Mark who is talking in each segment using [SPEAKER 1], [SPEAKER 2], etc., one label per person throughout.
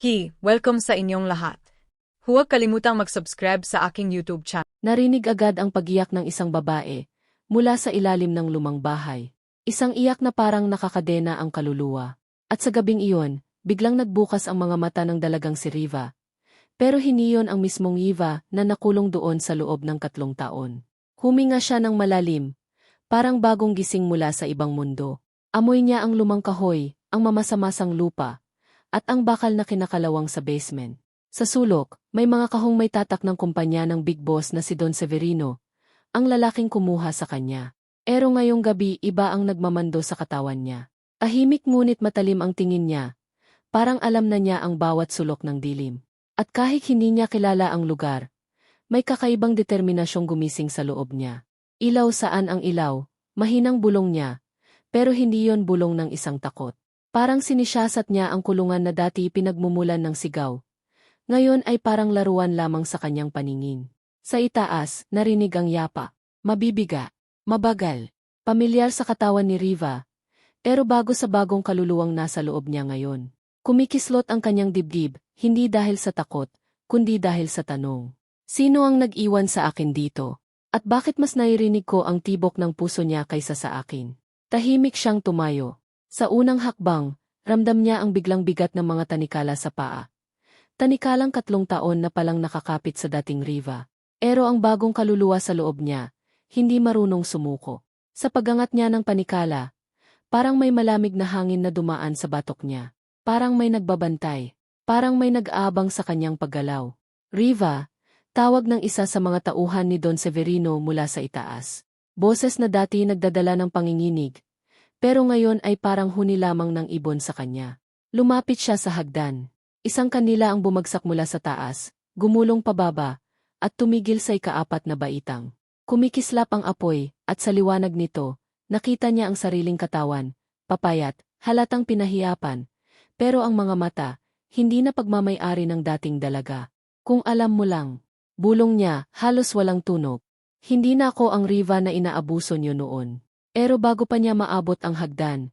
[SPEAKER 1] Hi, welcome sa inyong lahat. Huwag kalimutang mag-subscribe sa aking YouTube channel.
[SPEAKER 2] Narinig agad ang pagiyak ng isang babae mula sa ilalim ng lumang bahay. Isang iyak na parang nakakadena ang kaluluwa. At sa gabing iyon, biglang nagbukas ang mga mata ng dalagang si Riva. Pero hindi yon ang mismong Riva na nakulong doon sa loob ng katlong taon. Huminga siya ng malalim, parang bagong gising mula sa ibang mundo. Amoy niya ang lumang kahoy, ang mamasamasang lupa, at ang bakal na kinakalawang sa basement. Sa sulok, may mga kahong may tatak ng kumpanya ng big boss na si Don Severino, ang lalaking kumuha sa kanya. Pero ngayong gabi iba ang nagmamando sa katawan niya. Tahimik ngunit matalim ang tingin niya, parang alam na niya ang bawat sulok ng dilim. At kahit hindi niya kilala ang lugar, may kakaibang determinasyong gumising sa loob niya. Ilaw saan ang ilaw, mahinang bulong niya, pero hindi yon bulong ng isang takot. Parang sinisyasat niya ang kulungan na dati pinagmumulan ng sigaw. Ngayon ay parang laruan lamang sa kanyang paningin. Sa itaas, narinig ang yapa. Mabibiga. Mabagal. Pamilyar sa katawan ni Riva. Pero bago sa bagong kaluluwang nasa loob niya ngayon. Kumikislot ang kanyang dibdib, hindi dahil sa takot, kundi dahil sa tanong. Sino ang nag-iwan sa akin dito? At bakit mas nairinig ko ang tibok ng puso niya kaysa sa akin? Tahimik siyang tumayo. Sa unang hakbang, ramdam niya ang biglang bigat ng mga tanikala sa paa. Tanikalang katlong taon na palang nakakapit sa dating Riva. Pero ang bagong kaluluwa sa loob niya, hindi marunong sumuko. Sa pagangat niya ng panikala, parang may malamig na hangin na dumaan sa batok niya. Parang may nagbabantay. Parang may nag-aabang sa kanyang paggalaw. Riva, tawag ng isa sa mga tauhan ni Don Severino mula sa itaas. Boses na dati nagdadala ng panginginig, pero ngayon ay parang huni lamang ng ibon sa kanya. Lumapit siya sa hagdan. Isang kanila ang bumagsak mula sa taas, gumulong pababa, at tumigil sa ikaapat na baitang. Kumikislap ang apoy, at sa liwanag nito, nakita niya ang sariling katawan, papayat, halatang pinahiyapan, pero ang mga mata, hindi na pagmamayari ng dating dalaga. Kung alam mo lang, bulong niya, halos walang tunog. Hindi na ako ang Riva na inaabuso niyo noon. Pero bago pa niya maabot ang hagdan,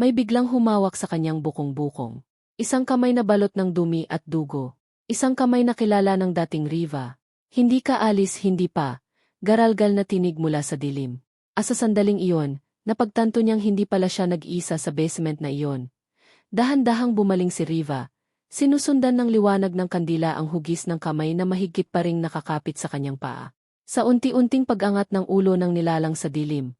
[SPEAKER 2] may biglang humawak sa kanyang bukong-bukong. Isang kamay na balot ng dumi at dugo. Isang kamay na kilala ng dating Riva. Hindi ka alis, hindi pa. Garalgal na tinig mula sa dilim. Asa sandaling iyon, napagtanto niyang hindi pala siya nag-isa sa basement na iyon. Dahan-dahang bumaling si Riva. Sinusundan ng liwanag ng kandila ang hugis ng kamay na mahigit pa ring nakakapit sa kanyang paa. Sa unti-unting pag-angat ng ulo ng nilalang sa dilim,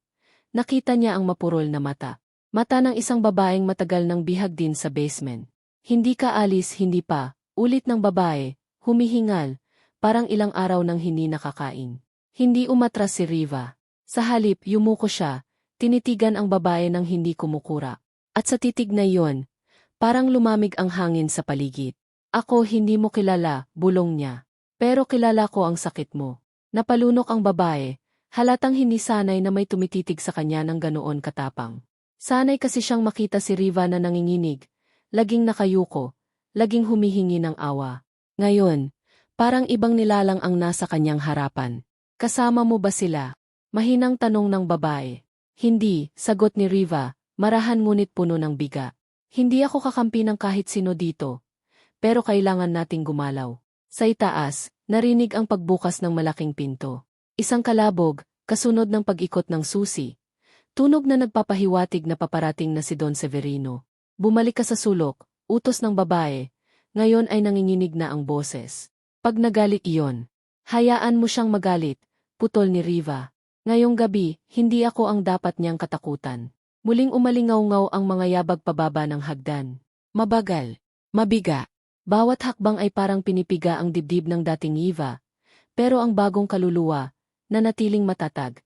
[SPEAKER 2] nakita niya ang mapurol na mata. Mata ng isang babaeng matagal ng bihag din sa basement. Hindi ka alis, hindi pa, ulit ng babae, humihingal, parang ilang araw nang hindi nakakain. Hindi umatras si Riva. Sa halip, yumuko siya, tinitigan ang babae ng hindi kumukura. At sa titig na iyon, parang lumamig ang hangin sa paligid. Ako hindi mo kilala, bulong niya. Pero kilala ko ang sakit mo. Napalunok ang babae, halatang hindi sanay na may tumititig sa kanya ng ganoon katapang. Sanay kasi siyang makita si Riva na nanginginig, laging nakayuko, laging humihingi ng awa. Ngayon, parang ibang nilalang ang nasa kanyang harapan. Kasama mo ba sila? Mahinang tanong ng babae. Hindi, sagot ni Riva, marahan ngunit puno ng biga. Hindi ako kakampi ng kahit sino dito. Pero kailangan nating gumalaw. Sa itaas, narinig ang pagbukas ng malaking pinto. Isang kalabog, kasunod ng pag-ikot ng susi. Tunog na nagpapahiwatig na paparating na si Don Severino. Bumalik ka sa sulok, utos ng babae. Ngayon ay nanginginig na ang boses. Pag nagalit iyon, hayaan mo siyang magalit, putol ni Riva. Ngayong gabi, hindi ako ang dapat niyang katakutan. Muling umalingaw-ngaw ang mga yabag pababa ng hagdan. Mabagal. Mabiga. Bawat hakbang ay parang pinipiga ang dibdib ng dating Eva. Pero ang bagong kaluluwa, na natiling matatag,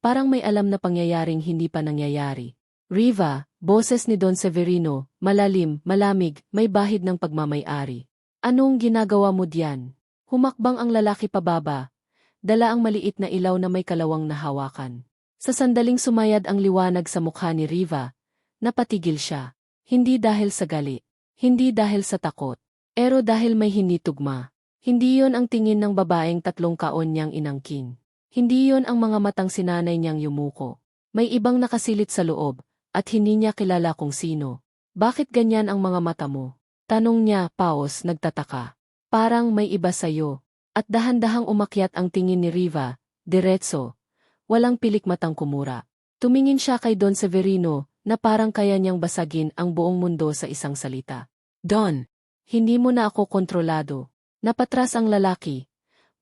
[SPEAKER 2] parang may alam na pangyayaring hindi pa nangyayari. Riva, boses ni Don Severino, malalim, malamig, may bahid ng pagmamayari. Anong ginagawa mo diyan? Humakbang ang lalaki pababa. Dala ang maliit na ilaw na may kalawang nahawakan. Sa sandaling sumayad ang liwanag sa mukha ni Riva, napatigil siya. Hindi dahil sa gali. Hindi dahil sa takot. Pero dahil may hindi tugma. Hindi yon ang tingin ng babaeng tatlong kaon niyang inangkin. Hindi yon ang mga matang sinanay niyang yumuko. May ibang nakasilid sa loob, at hindi niya kilala kung sino. Bakit ganyan ang mga mata mo? Tanong niya, paos, nagtataka. Parang may iba sa'yo. At dahan-dahang umakyat ang tingin ni Riva, diretso. Walang pilik matang kumura. Tumingin siya kay Don Severino, na parang kaya niyang basagin ang buong mundo sa isang salita. Don, hindi mo na ako kontrolado. Napatras ang lalaki.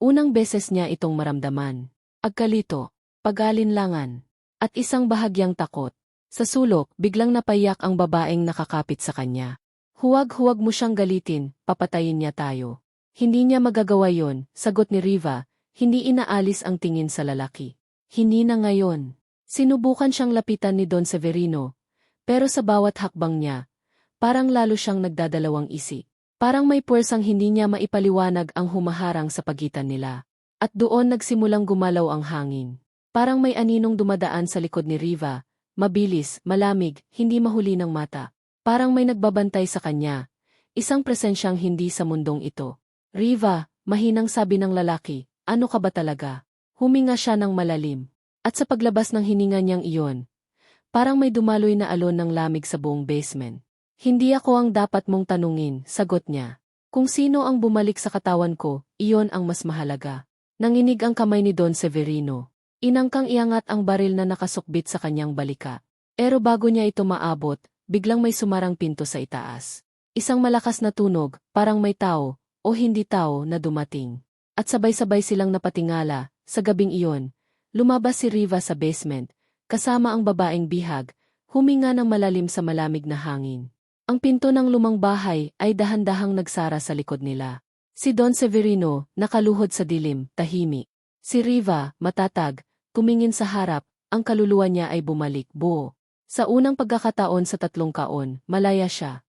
[SPEAKER 2] Unang beses niya itong maramdaman. Agkalito, pagalinlangan, at isang bahagyang takot. Sa sulok, biglang napayak ang babaeng nakakapit sa kanya. Huwag-huwag mo siyang galitin, papatayin niya tayo. Hindi niya magagawa yon, sagot ni Riva, hindi inaalis ang tingin sa lalaki. Hindi na ngayon. Sinubukan siyang lapitan ni Don Severino, pero sa bawat hakbang niya, parang lalo siyang nagdadalawang isip. Parang may puwersang hindi niya maipaliwanag ang humaharang sa pagitan nila. At doon nagsimulang gumalaw ang hangin. Parang may aninong dumadaan sa likod ni Riva, mabilis, malamig, hindi mahuli ng mata. Parang may nagbabantay sa kanya. Isang presensyang hindi sa mundong ito. Riva, mahinang sabi ng lalaki, ano ka ba talaga? Huminga siya ng malalim. At sa paglabas ng hininga niyang iyon, parang may dumaloy na alon ng lamig sa buong basement. Hindi ako ang dapat mong tanungin, sagot niya. Kung sino ang bumalik sa katawan ko, iyon ang mas mahalaga. Nanginig ang kamay ni Don Severino. Inangkang iangat ang baril na nakasukbit sa kanyang balika. Pero bago niya ito maabot, biglang may sumarang pinto sa itaas. Isang malakas na tunog, parang may tao, o hindi tao, na dumating. At sabay-sabay silang napatingala, sa gabing iyon. Lumabas si Riva sa basement, kasama ang babaeng bihag, huminga ng malalim sa malamig na hangin. Ang pinto ng lumang bahay ay dahan-dahang nagsara sa likod nila. Si Don Severino, nakaluhod sa dilim, tahimik. Si Riva, matatag, tumingin sa harap, ang kaluluwa niya ay bumalik, buo. Sa unang pagkakataon sa tatlong kaon, malaya siya.